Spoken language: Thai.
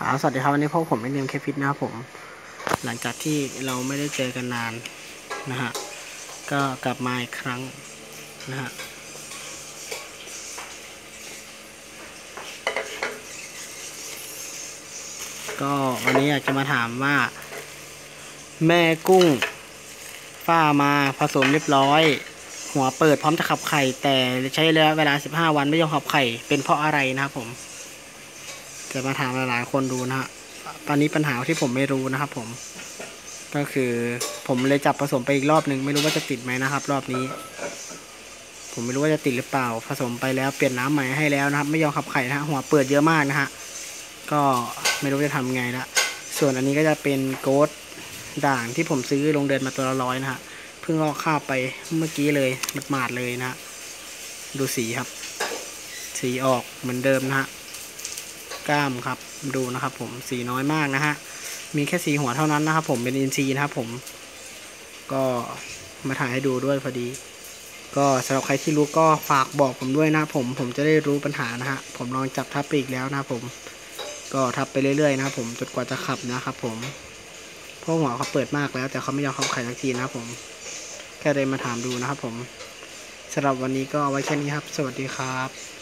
ครับสวัสดีครับวันนี้พวกผมเป็นเนมเคฟิตนะครับผม หลังจากที่เราไม่ได้เจอกันนานนะฮะก็กลับมาอีกครั้งนะฮะก็วันนี้อยากจะมาถามว่า แม่กุ้งป้ามาผสมเรียบร้อย หัวเปิดพร้อมจะขับไข่ แต่ใช้ระยะเวลา 15 วันไม่ยอมขับไข่เป็นเพราะอะไรนะครับผม จะมาถามหลายๆคนดูนะฮะตอนนี้ปัญหาที่ผมไม่รู้นะครับ ผม ก็คือผมเลยจับผสมไปอีกรอบหนึ่งไม่รู้ว่าจะติดไหมนะครับ รอบนี้ ผมไม่รู้ว่าจะติดหรือเปล่า ผสมไปแล้วเปลี่ยนน้ำใหม่ให้แล้วนะครับ ไม่ยอมขับไข่นะฮะหัวเปิดเยอะมากนะฮะก็ไม่รู้จะทำไงละส่วนอันนี้ก็จะเป็นโกดด่างที่ผมซื้อลงเดินมาตัวละร้อยนะฮะเพิ่งลอกข้าวไปเมื่อกี้เลยหมาดเลยนะฮะดูสีครับ สีออกเหมือนเดิมนะฮะ กล้ามครับ ดูนะครับ ผมสีน้อยมากนะฮะ มีแค่สีหัวเท่านั้นนะครับ ผมเป็นอินทรีนะครับผม ก็มาถ่ายให้ดูด้วยพอดี ก็สำหรับใครที่รู้ก็ฝากบอกผมด้วยนะผม ผมจะได้รู้ปัญหานะฮะ ผมลองจับทับปอีกแล้วนะผม ก็ทับไปเรื่อยๆนะผมจนกว่าจะขับนะครับ ผมเพราะหัวเขาเปิดมากแล้ว แต่เขาไม่ยอมขับไข่สักทีนะครับผม แค่เลยมาถามดูนะครับผมสำหรับวันนี้ก็เอาไว้แค่นี้ครับ สวัสดีครับ